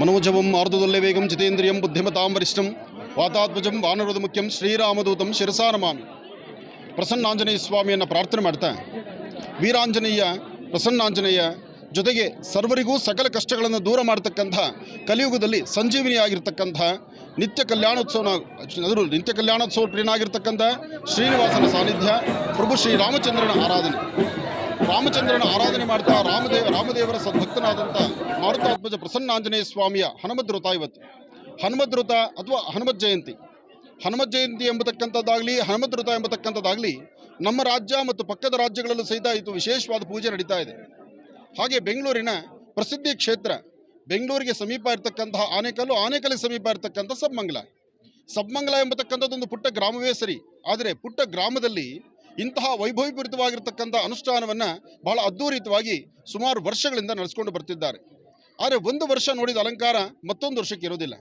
మనోజవం ఆర్దుదల్లే వేగం జితేంద్రియం బుద్ధిమతాం వరిష్టం ವಾತಾತ್ಮಜಂ ವಾನರದ ಮುಖ್ಯಂ ಶ್ರೀರಾಮದೂತಂ ಶಿರಸಾ ನಮಾಮಿ ಪ್ರಸನ್ನಾಂಜನೇಯ ಸ್ವಾಮಿಯನ್ನು ಪ್ರಾರ್ಥನೆ ಮಾಡ್ತಾ ವೀರಾಂಜನೇಯ ಪ್ರಸನ್ನಾಂಜನೇಯ ಜೊತೆಗೆ ಸರ್ವರಿಗೂ ಸಕಲ ಕಷ್ಟಗಳನ್ನು ದೂರ ಮಾಡತಕ್ಕಂಥ ಕಲಿಯುಗದಲ್ಲಿ ಸಂಜೀವಿನಿಯಾಗಿರ್ತಕ್ಕಂಥ ನಿತ್ಯ ಕಲ್ಯಾಣೋತ್ಸವನ ಅದರ ನಿತ್ಯ ಕಲ್ಯಾಣೋತ್ಸವ ಪ್ರಿಯನಾಗಿರ್ತಕ್ಕಂಥ ಶ್ರೀನಿವಾಸನ ಸಾನ್ನಿಧ್ಯ ಪ್ರಭು ಶ್ರೀ ರಾಮಚಂದ್ರನ ಆರಾಧನೆ ರಾಮಚಂದ್ರನ ಆರಾಧನೆ ಮಾಡ್ತಾ ರಾಮದೇವ, ರಾಮದೇವರ ಸದ್ಭಕ್ತನಾದಂಥ ಮಾರುತಾತ್ಮಜ ಪ್ರಸನ್ನಾಂಜನೇಯ ಸ್ವಾಮಿಯ ಹನುಮದ್ ವೃತ ಇವತ್ತು. ಹನುಮದ್ ವೃತ ಅಥವಾ ಹನುಮತ್ ಜಯಂತಿ. ಹನುಮತ್ ಜಯಂತಿ ಎಂಬತಕ್ಕಂಥದ್ದಾಗಲಿ, ಹನುಮದ್ ವೃತ ಎಂಬತಕ್ಕಂಥದ್ದಾಗಲಿ ನಮ್ಮ ರಾಜ್ಯ ಮತ್ತು ಪಕ್ಕದ ರಾಜ್ಯಗಳಲ್ಲೂ ಸಹಿತ ಇದು ವಿಶೇಷವಾದ ಪೂಜೆ ನಡೀತಾ ಇದೆ. ಹಾಗೆ ಬೆಂಗಳೂರಿನ ಪ್ರಸಿದ್ಧಿ ಕ್ಷೇತ್ರ, ಬೆಂಗಳೂರಿಗೆ ಸಮೀಪ ಇರತಕ್ಕಂತಹ ಆನೇಕಲ್ಲು ಆನೇಕಲೆ ಸಮೀಪ ಇರತಕ್ಕಂಥ ಸಬ್ಮಂಗಲ. ಸಬ್ಮಂಗಲ ಎಂಬತಕ್ಕಂಥದ್ದೊಂದು ಪುಟ್ಟ ಗ್ರಾಮವೇ ಸರಿ, ಆದರೆ ಪುಟ್ಟ ಗ್ರಾಮದಲ್ಲಿ ಇಂತಹ ವೈಭವೀಕೃತವಾಗಿರ್ತಕ್ಕಂಥ ಅನುಷ್ಠಾನವನ್ನು ಬಹಳ ಅದ್ಧೂರಿತವಾಗಿ ಸುಮಾರು ವರ್ಷಗಳಿಂದ ನಡೆಸ್ಕೊಂಡು ಬರ್ತಿದ್ದಾರೆ. ಆದರೆ ಒಂದು ವರ್ಷ ನೋಡಿದ ಅಲಂಕಾರ ಮತ್ತೊಂದು ವರ್ಷಕ್ಕೆ ಇರೋದಿಲ್ಲ.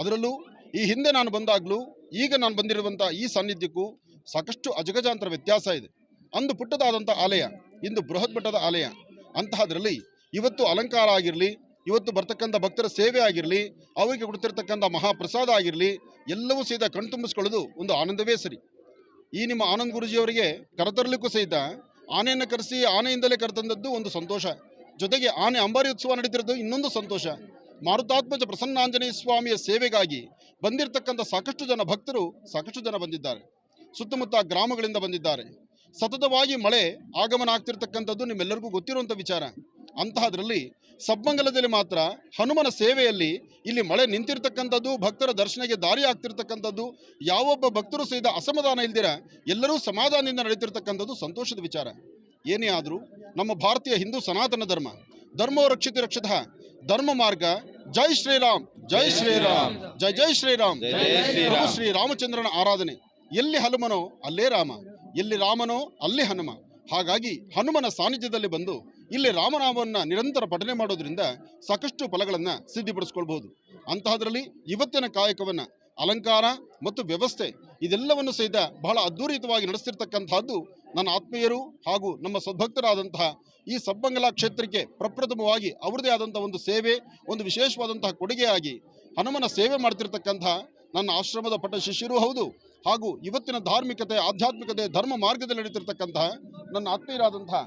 ಅದರಲ್ಲೂ ಈ ಹಿಂದೆ ನಾನು ಬಂದಾಗಲೂ ಈಗ ನಾನು ಬಂದಿರುವಂಥ ಈ ಸಾನ್ನಿಧ್ಯಕ್ಕೂ ಸಾಕಷ್ಟು ಅಜಗಜಾಂತರ ವ್ಯತ್ಯಾಸ ಇದೆ. ಅಂದು ಪುಟ್ಟದಾದಂಥ ಆಲಯ, ಇಂದು ಬೃಹತ್ ಮಟ್ಟದ ಆಲಯ. ಅಂತಹದರಲ್ಲಿ ಇವತ್ತು ಅಲಂಕಾರ ಆಗಿರಲಿ, ಇವತ್ತು ಬರ್ತಕ್ಕಂಥ ಭಕ್ತರ ಸೇವೆ ಆಗಿರಲಿ, ಅವರಿಗೆ ಕೊಡ್ತಿರ್ತಕ್ಕಂಥ ಮಹಾಪ್ರಸಾದ ಆಗಿರಲಿ, ಎಲ್ಲವೂ ಸಹಿತ ಕಣ್ತುಂಬಿಸ್ಕೊಳ್ಳೋದು ಒಂದು ಆನಂದವೇ ಸರಿ. ಈ ನಿಮ್ಮ ಆನಂದ್ ಗುರುಜಿಯವರಿಗೆ ಕರೆತರಲಿಕ್ಕೂ ಸಹಿತ ಆನೆಯನ್ನು ಕರೆಸಿ ಆನೆಯಿಂದಲೇ ಕರೆತಂದದ್ದು ಒಂದು ಸಂತೋಷ. ಜೊತೆಗೆ ಆನೆ ಅಂಬಾರಿ ಉತ್ಸವ ನಡೀತಿರೋದು ಇನ್ನೊಂದು ಸಂತೋಷ. ಮಾರುತಾತ್ಮಜ ಪ್ರಸನ್ನಾಂಜನೇಯ ಸ್ವಾಮಿಯ ಸೇವೆಗಾಗಿ ಬಂದಿರತಕ್ಕಂಥ ಸಾಕಷ್ಟು ಜನ ಭಕ್ತರು, ಸಾಕಷ್ಟು ಜನ ಬಂದಿದ್ದಾರೆ. ಸುತ್ತಮುತ್ತ ಗ್ರಾಮಗಳಿಂದ ಬಂದಿದ್ದಾರೆ. ಸತತವಾಗಿ ಮಳೆ ಆಗಮನ ಆಗ್ತಿರ್ತಕ್ಕಂಥದ್ದು ನಿಮ್ಮೆಲ್ಲರಿಗೂ ಗೊತ್ತಿರುವಂಥ ವಿಚಾರ. ಅಂತಹದ್ರಲ್ಲಿ ಸಬ್ಮಂಗಲದಲ್ಲಿ ಮಾತ್ರ ಹನುಮನ ಸೇವೆಯಲ್ಲಿ ಇಲ್ಲಿ ಮಳೆ ನಿಂತಿರ್ತಕ್ಕಂಥದ್ದು ಭಕ್ತರ ದರ್ಶನಕ್ಕೆ ದಾರಿ ಆಗ್ತಿರ್ತಕ್ಕಂಥದ್ದು ಯಾವೊಬ್ಬ ಭಕ್ತರು ಸಹಿತ ಅಸಮಾಧಾನ ಇಲ್ದಿರ ಎಲ್ಲರೂ ಸಮಾಧಾನದಿಂದ ನಡೀತಿರ್ತಕ್ಕಂಥದ್ದು ಸಂತೋಷದ ವಿಚಾರ. ಏನೇ ಆದರೂ ನಮ್ಮ ಭಾರತೀಯ ಹಿಂದೂ ಸನಾತನ ಧರ್ಮ ಧರ್ಮೋ ರಕ್ಷಿತ ರಕ್ಷಿತ ಧರ್ಮ ಮಾರ್ಗ ಜೈ ಶ್ರೀರಾಮ್ ಜೈ ಶ್ರೀರಾಮ್ ಜೈ ಜೈ ಶ್ರೀರಾಮ್ ಪ್ರಭು ಶ್ರೀ ರಾಮಚಂದ್ರನ ಆರಾಧನೆ. ಎಲ್ಲಿ ಹನುಮನೋ ಅಲ್ಲೇ ರಾಮ ಎಲ್ಲಿ ರಾಮನೋ ಅಲ್ಲಿ ಹನುಮ. ಹಾಗಾಗಿ ಹನುಮನ ಸಾನ್ನಿಧ್ಯದಲ್ಲಿ ಬಂದು ಇಲ್ಲಿ ರಾಮನಾಮವನ್ನು ನಿರಂತರ ಪಠನೆ ಮಾಡೋದ್ರಿಂದ ಸಾಕಷ್ಟು ಫಲಗಳನ್ನು ಸಿದ್ಧಿಪಡಿಸ್ಕೊಳ್ಬಹುದು. ಅಂತಹದರಲ್ಲಿ ಇವತ್ತಿನ ಕಾಯಕವನ್ನು ಅಲಂಕಾರ ಮತ್ತು ವ್ಯವಸ್ಥೆ ಇದೆಲ್ಲವನ್ನು ಸಹಿತ ಬಹಳ ಅದ್ಧೂರಿತವಾಗಿ ನಡೆಸ್ತಿರ್ತಕ್ಕಂತಹದ್ದು ನನ್ನ ಆತ್ಮೀಯರು ಹಾಗೂ ನಮ್ಮ ಸದ್ಭಕ್ತರಾದಂತಹ ಈ ಸಬ್ಬಂಗಲ ಕ್ಷೇತ್ರಕ್ಕೆ ಪ್ರಪ್ರಥಮವಾಗಿ ಅವರದೇ ಆದಂಥ ಒಂದು ಸೇವೆ, ಒಂದು ವಿಶೇಷವಾದಂತಹ ಕೊಡುಗೆಯಾಗಿ ಹನುಮನ ಸೇವೆ ಮಾಡ್ತಿರ್ತಕ್ಕಂತಹ ನನ್ನ ಆಶ್ರಮದ ಪಟ್ಟ ಶಿಷ್ಯರೂ ಹೌದು ಹಾಗೂ ಇವತ್ತಿನ ಧಾರ್ಮಿಕತೆ, ಆಧ್ಯಾತ್ಮಿಕತೆ, ಧರ್ಮ ಮಾರ್ಗದಲ್ಲಿ ನಡೀತಿರ್ತಕ್ಕಂತಹ ನನ್ನ ಆತ್ಮೀಯರಾದಂತಹ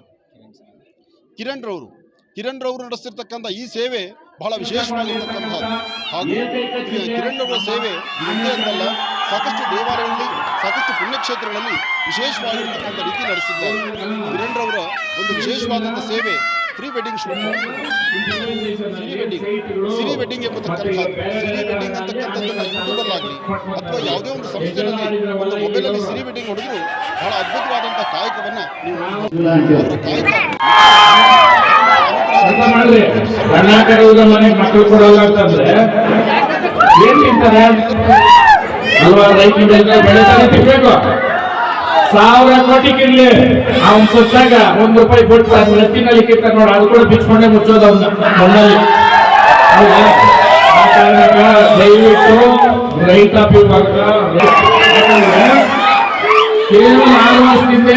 ಕಿರಣ್ ರವರು. ಕಿರಣ್ ರವರು ನಡೆಸಿರ್ತಕ್ಕಂಥ ಈ ಸೇವೆ ಬಹಳ ವಿಶೇಷವಾಗಿರ್ತಕ್ಕಂಥದ್ದು. ಹಾಗೂ ಕಿರಣ್ ರವರ ಸೇವೆ ಒಂದೇ ಅಂತಲ್ಲ ಸಾಕಷ್ಟು ದೇವಾಲಯಗಳಲ್ಲಿ ಸಾಕಷ್ಟು ಪುಣ್ಯಕ್ಷೇತ್ರಗಳಲ್ಲಿ ವಿಶೇಷವಾಗಿರ್ತಕ್ಕಂಥ ರೀತಿ ನಡೆಸಿದ್ದಾರೆ. ಕಿರಣ್ ರವರ ಒಂದು ವಿಶೇಷವಾದಂಥ ಸೇವೆ pre wedding shoot Siri wedding Siri wedding ಎಂಬತಕ್ಕಂಥದ್ದು ಸಿರಿ ವೆಡ್ಡಿಂಗ್ ಅಂತಕ್ಕಂಥದ್ದನ್ನ ಯೂಟ್ಯೂಬಲ್ಲಾಗಲಿ ಅಥವಾ ಯಾವುದೇ ಒಂದು ಸಂಸ್ಥೆಯಲ್ಲಿ ಒಂದು ಮೊಬೈಲಲ್ಲಿ ಸಿರಿ ವೆಡ್ಡಿಂಗ್ ಹೊಡೆದ್ರು ಬಹಳ ಅದ್ಭುತವಾದಂಥ ಕಾಯಕವನ್ನ ನೀವು ಕಾಯಕ ಮನೆಗೆ ಮಕ್ಕಳು ಕೊಡೋಲ್ಲ ಅಂತಂದ್ರೆ ಏನ್ ತಿಂತಾರೆ ಅಲ್ವಾ? ರೈತರಿಂದ ಬೆಳೆತಾನೆ ತಿನ್ಬೇಕು. ಸಾವಿರ ಕೋಟಿ ಕಿರ್ಲಿ. ಅವ್ನ್ ಸುತ್ತಾಗ ಒಂದ್ ರೂಪಾಯಿ ಬಿಟ್ಟು ರತ್ತಿನಲ್ಲಿ ಕಿತ್ತ ನೋಡ, ಅದು ಕೂಡ ಬಿಚ್ಕೊಂಡೆ ಮುಚ್ಚೋದು ಅವ್ನ ಮಣ್ಣಲ್ಲಿ. ದಯವಿಟ್ಟು ಯಾಕಂದ್ರೆ ಕೇವಲ ಆರು ವರ್ಷದಿಂದ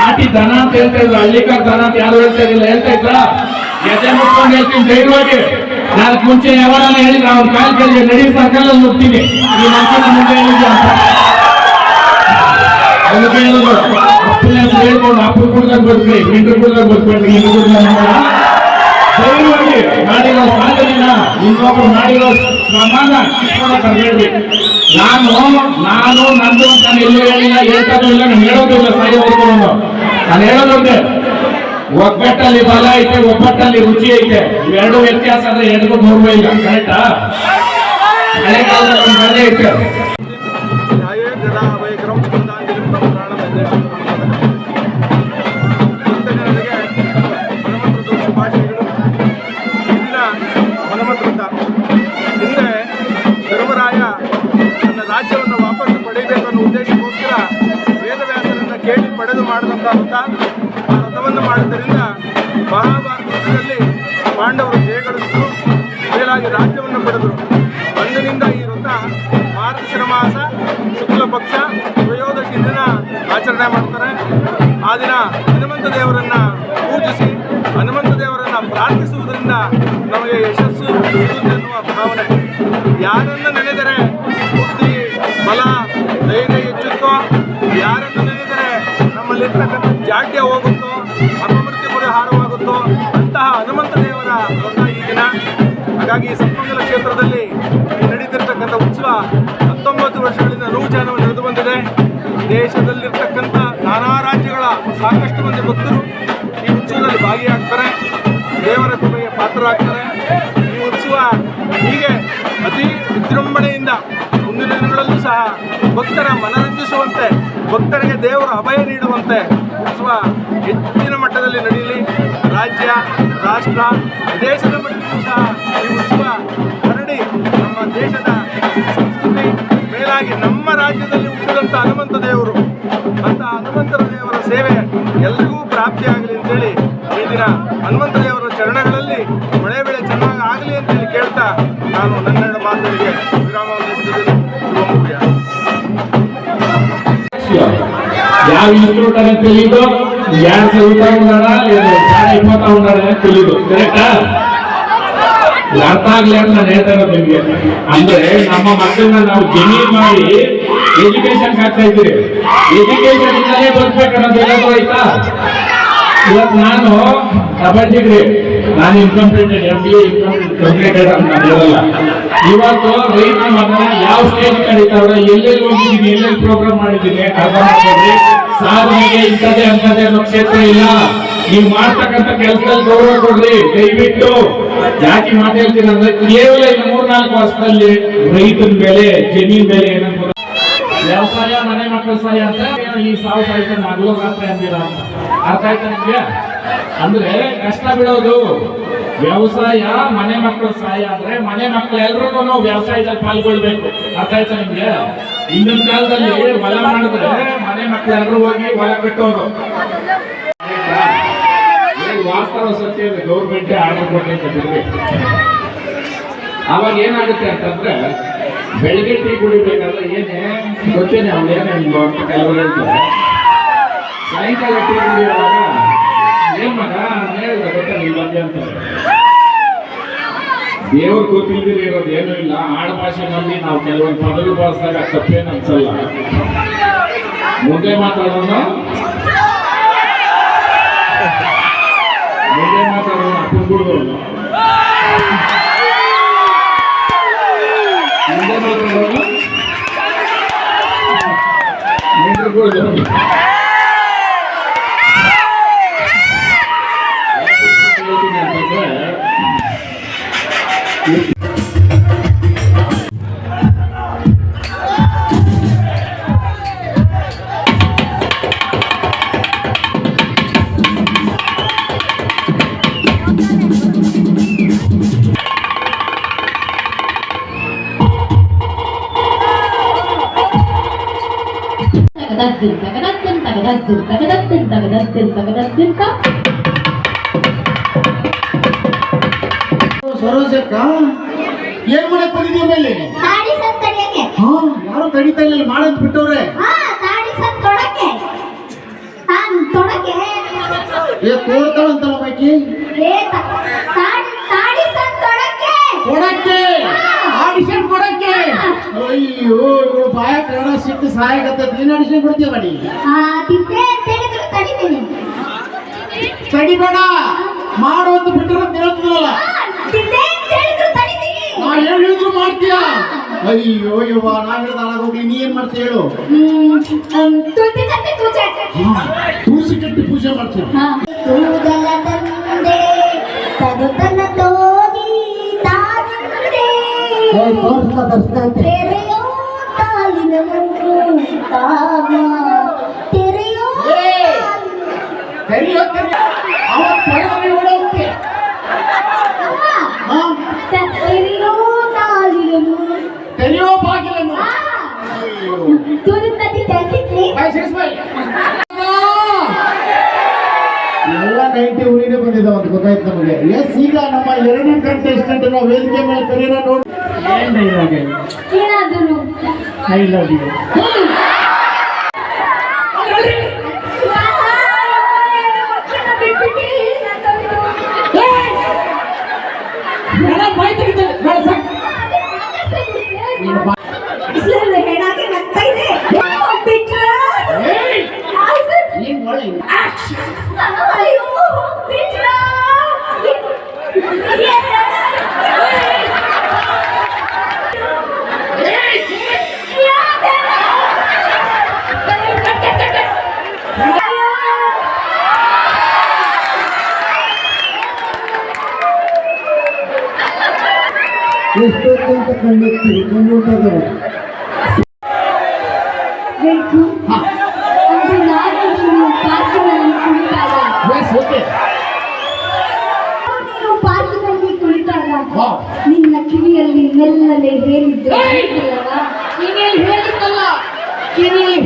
ನಾಟಿ ದನ ಅಂತ ಹೇಳ್ತಾ ಇದ್ರು. ಹಳ್ಳಿಕಾರ ದನ ಅಂತ ಯಾರು ಹೇಳ್ತಾ ಇರಲಿಲ್ಲ. ಹೇಳ್ತಾ ಇದ್ರ? ಎದೆ ಮುಟ್ಕೊಂಡು ಹೇಳ್ತೀನಿ ಧೈರ್ಯವಾಗಿ. ನಾಲ್ಕು ಮುಂಚೆ ಯಾವಾಗ ಹೇಳಿದ್ರೆ. ಅವ್ರ ಕಾಲ್ ಕೇಳಿ ನಡಿ ಸರ್ಕಲ್ ಅಲ್ಲಿ ಹೋಗ್ತೀನಿ. ಮುಂದೆ ಹೇಳಿದ್ದೆ ಅಂತ. ಕುಡ್ದಾಗ ಧೈರ್ಯವಾಗಿ ಮಾಡಿರೋ ಮಾಡಿರೋ ನಾನು ನಾನು ನಂದು ಎಲ್ಲೂ ಹೇಳಿಲ್ಲ ಹೇಳ್ತಾನೂ ಇಲ್ಲ ನಾನು ಹೇಳೋದು ಇಲ್ಲ ಸಾಯೋವರೆಗೂ ನಾನು ಹೇಳೋದೊಂದೇ ಒಗ್ಗಟ್ಟಲ್ಲಿ ಬಲ ಐತೆ ಒಬ್ಬಟ್ಟಲ್ಲಿ ರುಚಿ ಐತೆ ಇವೆರಡು ವ್ಯತ್ಯಾಸ ಅಂದ್ರೆ ಎರಡಕ್ಕೂ ಮೂರು ಇಲ್ಲ ಕರೆಕ್ಟಾ ಹಳೆ ಐತೆ ವ್ರತವನ್ನು ಮಾಡಿದ್ದರಿಂದ ಮಹಾಭಾರತದಲ್ಲಿ ಪಾಂಡವರು ಜಯಗಳಿಸಿದ್ರು ಮೇಲಾಗಿ ರಾಜ್ಯವನ್ನು ಪಡೆದರು ಅಂದಿನಿಂದ ಈ ವೃತ್ತ ಮಾರ್ಗಶಿರ ಮಾಸ ಶುಕ್ಲ ಪಕ್ಷ ಆಚರಣೆ ಮಾಡ್ತಾರೆ. ಆ ದಿನ ಹನುಮಂತ ದೇವರನ್ನ ಪೂಜಿಸಿ, ಹನುಮಂತ ದೇವರನ್ನ ಪ್ರಾರ್ಥಿಸುವುದರಿಂದ ನಮಗೆ ಯಶಸ್ಸು ಎನ್ನುವ ಭಾವನೆ. ಯಾರನ್ನು ನೆನೆದರೆ ಬುದ್ಧಿ ಬಲ, ಧೈರ್ಯ ಹೆಚ್ಚುತ್ತೋ, ಯಾರನ್ನು ನೆನೆದರೆ ನಮ್ಮಲ್ಲಿರ್ತಕ್ಕಂಥ ಜಾಡ್ಯ ಹೋಗುತ್ತೋ ಅಪಮೃತ್ಯು ಪರಿಹಾರವಾಗುತ್ತೋ ಅಂತಹ ಹನುಮಂತ ದೇವರ ವ್ರತ ಈ ದಿನ. ಹಾಗಾಗಿ ಸಂಪಂಗಲ ಕ್ಷೇತ್ರದಲ್ಲಿ ನಡೀತಿರ್ತಕ್ಕಂಥ ಉತ್ಸವ ಹತ್ತೊಂಬತ್ತು ವರ್ಷಗಳಿಂದ ನೂಜಾನವು ನಡೆದು ಬಂದಿದೆ. ದೇಶದಲ್ಲಿರ್ತಕ್ಕಂಥ ಸಾಕಷ್ಟು ಮಂದಿ ಭಕ್ತರು ಈ ಉತ್ಸವದಲ್ಲಿ ಭಾಗಿಯಾಗ್ತಾರೆ. ದೇವರ ಕೃಪೆಗೆ ಪಾತ್ರರಾಗ್ತಾರೆ. ಈ ಉತ್ಸವ ಹೀಗೆ ಅತಿ ವಿಜೃಂಭಣೆಯಿಂದ ಮುಂದಿನ ದಿನಗಳಲ್ಲೂ ಸಹ ಭಕ್ತರ ಮನರಂಜಿಸುವಂತೆ, ಭಕ್ತರಿಗೆ ದೇವರ ಅಭಯ ನೀಡುವಂತೆ ಉತ್ಸವ ಹೆಚ್ಚಿನ ಮಟ್ಟದಲ್ಲಿ ನಡೆಯಲಿ. ರಾಜ್ಯ, ರಾಷ್ಟ್ರ, ದೇಶದ ಮಟ್ಟದಲ್ಲೂ ಸಹ ಈ ಉತ್ಸವ ಹರಡಿ ನಮ್ಮ ದೇಶದ ಹಾಗೆ ನಮ್ಮ ರಾಜ್ಯದಲ್ಲಿ ಹುಟ್ಟಿದಂಥ ಹನುಮಂತ ದೇವರು ಅಂತ ಹನುಮಂತರ ದೇವರ ಸೇವೆ ಎಲ್ರಿಗೂ ಪ್ರಾಪ್ತಿಯಾಗಲಿ ಅಂತೇಳಿ ಈ ದಿನ ಹನುಮಂತ ದೇವರ ಚರಣಗಳಲ್ಲಿ ಮಳೆ ಬೆಳೆ ಚೆನ್ನಾಗಿ ಆಗಲಿ ಅಂತೇಳಿ ಕೇಳ್ತಾ ನಾನು ನನ್ನೆರಡು ಮಾತುಗಳಿಗೆ ಯಾವ ಯಾರು ಅನ್ನೋ ತಿಳಿದು ಎರಡು ಸಾವಿರ ರೂಪಾಯಿ ತಿಳಿದು ಕರೆಕ್ಟಾ ಅರ್ಥ ಆಗ್ಲಿ ಅಂತ ನಾನು ಹೇಳ್ತಾ ಇರೋದು ನಿಮ್ಗೆ. ಅಂದ್ರೆ ನಮ್ಮ ಮಕ್ಕಳನ್ನ ನಾವು ಜಮೀನ್ ಮಾಡಿ ಎಜುಕೇಶನ್ ಹಾಕ್ತಾ ಇದ್ದೀರಿ. ಎಜುಕೇಶನ್ ಇಂದಲೇ ಬರ್ಬೇಕು ಅನ್ನೋದು ಎಲ್ಲಾದ್ರೂ ಆಯ್ತಾ? ಇವತ್ತು ನಾನು ಡಬಲ್ ಡಿಗ್ರಿ ನಾನು incompleted M B A completed ಅಂತ ಹೇಳಲ್ಲ. ಇವತ್ತು ರೈತ ಮಗನ ಯಾವ ಸ್ಟೇಜ್ ಕರೀತಾವ್ರೆ, ಎಲ್ಲೆಲ್ಲಿ ಹೋಗಿದ್ದೀನಿ, ಎಲ್ಲೆಲ್ಲಿ ಪ್ರೋಗ್ರಾಮ್ ಮಾಡಿದ್ದೀನಿ ಸಾಧನೆಗೆ ಇಂಥದ್ದೇ ಅಂತದೇ ಅನ್ನೋ ಕ್ಷೇತ್ರ ಇಲ್ಲ. ನೀವು ಮಾಡ್ತಕ್ಕಂಥ ಕೆಲಸದಲ್ಲಿ ಗೌರವ ಕೊಡ್ರಿ, ದಯವಿಟ್ಟು. ಯಾಕೆ ಮಾತಾಡ್ತೀನಿ ಅಂದ್ರೆ ಕೇವಲ ಮೂರ್ನಾಲ್ಕು ವರ್ಷದಲ್ಲಿ ರೈತನ ಬೆಲೆ, ಜಮೀನ್ ಬೆಲೆ ಏನಂತ ವ್ಯವಸಾಯ ಮನೆ ಮಕ್ಕಳ ಸಹಾಯ ಅಂತ ಈ ಸಾವು ಸಾಯಿತ ನಗಲು ರಾತ್ರಿ ಅಂದಿರ ಅಂತ. ಅರ್ಥ ಆಯ್ತಾ ನಿಮ್ಗೆ? ಅಂದ್ರೆ ಕಷ್ಟ ಬಿಡೋದು. ವ್ಯವಸಾಯ ಮನೆ ಮಕ್ಕಳ ಸಹಾಯ ಅಂದ್ರೆ ಮನೆ ಮಕ್ಕಳು ಎಲ್ರಿಗೂ ವ್ಯವಸಾಯದಲ್ಲಿ ಪಾಲ್ಗೊಳ್ಬೇಕು. ಅರ್ಥ ಆಯ್ತಾ ನಿಮ್ಗೆ? ಹಿಂದಿನ ಕಾಲದಲ್ಲಿ ಹೊಲ ಮಾಡಿದ್ರೆ ಮನೆ ಮಕ್ಕಳು ಎಲ್ಲರೂ ಹೋಗಿ ಹೊಲ ಬಿಟ್ಟವರು ವಾಸ್ತವ ಸತ್ಯ ಗೌರ್ಮೆಂಟ್ ಆರ್ಡರ್ ಕೊಟ್ಟಿದ್ದೀವಿ ಅವಾಗ ಏನಾಗುತ್ತೆ ಅಂತಂದ್ರೆ ಬೆಳಿಗ್ಗೆ ಟೀ ಕುಡಿಬೇಕಾದ್ರೆ ಏನೇ ಗೊತ್ತೇನೆ ಅವ್ರು ಏನೇ ಸಾಯಂಕಾಲ ಟೀ ಕುಡಿಯುವಾಗ ದೇವ್ರು ಗೊತ್ತಿಲ್ದಿರ ಇರೋದು ಏನೂ ಇಲ್ಲ ಆಡ ಭಾಷೆನಲ್ಲಿ ನಾವು ಕೆಲವೊಂದು ಪದಗಳು ಬಳಸಿದಾಗ ತಪ್ಪೇನು ಅನ್ಸಲ್ಲ ಮುಂದೆ ಮಾತಾಡೋಣ ಮುಂದೆ ಮಾತಾಡೋಣ ಅಪ್ಪನ ಬಿಡುವವನು ಮುಂದೆ ಮಾತಾಡೋಣ ನೆಂಟ್ರುಗಳು ತಗದದ್ದಿನ್ ತಗದದ್ದಿನ್ ತಗದದ್ದಿನ್ ತಗದದ್ದಿನ್ ತಗದದ್ದಿನ್ ತಗದದ್ದಿನ್ ಸರೋಜಕ್ಕ ಏನ್ ಮಾಡಕ್ ಬಂದಿದೀಯ ಮೇಲೆ ತಾಡಿ ಸತ್ ತಡಿಯಕ್ಕೆ. ಹಾ ಯಾರು ತಡಿತಾ ಇಲ್ಲ ಮಾಡಕ್ ಬಿಟ್ಟವ್ರೆ. ಹಾ ತಾಡಿ ಸತ್ ತೊಡಕ್ಕೆ. ತಾನ್ ತೊಡಕ್ಕೆ. ಏ ತೋಡ್ತಾಳಂತಲ್ಲ ಬೈಕಿ ಏ ತಾಡಿ ಅಯ್ಯೋ ಇವ್ರು ಬಾಯ ಕನ್ನಡ ಸಿಟ್ಟು ಸಹಾಯಕತ್ತ ನೀನ್ ಆಡಿಷನ್ ಕೊಡ್ತೀಯ ಬಡಿ ಅಂತ ತಡಿಬೇಡ. ಅಂತ ಬಿಟ್ಟರೆ ಅಂತ ಹೇಳಿದ್ರು ನಾ ಏನ್ ಮಾಡ್ತೀಯ? ಅಯ್ಯೋ ಯವ್ವ ನಾ ಹೇಳ್ದ ಹೋಗ್ಲಿ. ನೀ ಏನ್ ಮಾಡ್ತೀಯ ಹೇಳು. ತುಳಸಿ ಕಟ್ಟಿ ಪೂಜೆ. ಮಾಡ್ತೀಯ. ತೋರಿಸ್ತಾ ತೋರಿಸ್ತಾ ತೆರೆಯೋ ನೈಂಟಿ ಊರಿಗೆ ಬಂದಿದೆ ಅಂತ ಗೊತ್ತಾಯ್ತು ನಮಗೆ. ಎಸ್ ಈಗ ನಮ್ಮ ಎರಡನೇ ಕಂಟೆಸ್ಟೆಂಟ್ ನಾವು ವೇದಿಕೆ ಮೇಲೆ ಕರೀರ ನೋಡಿ. ಐ ಲವ್ ಯು ಎಷ್ಟೊತ್ತು ಕಂಡಿರ್ತೀವಿ ಕಂಡುತ್ತೀರಿ ಕಂಡುಂಟಾದರು ಬೇಕು ಅಂದ್ರೆ ನಾನು ನೀನು ಪಾರ್ಕಿನಲ್ಲಿ ಕುಳಿತಾಗ. ಎಸ್ ಓಕೆ ನೀನು ಪಾರ್ಕಿನಲ್ಲಿ ಕುಳಿತಾಗ. ಹಾ. ನಿನ್ನ ಕಿವಿಯಲ್ಲಿ ಮೆಲ್ಲನೆ ಹೇಳಿದ್ದು ಹೇಳಿತ್ತಲ್ಲ ಕಿವಿಯಲ್ಲಿ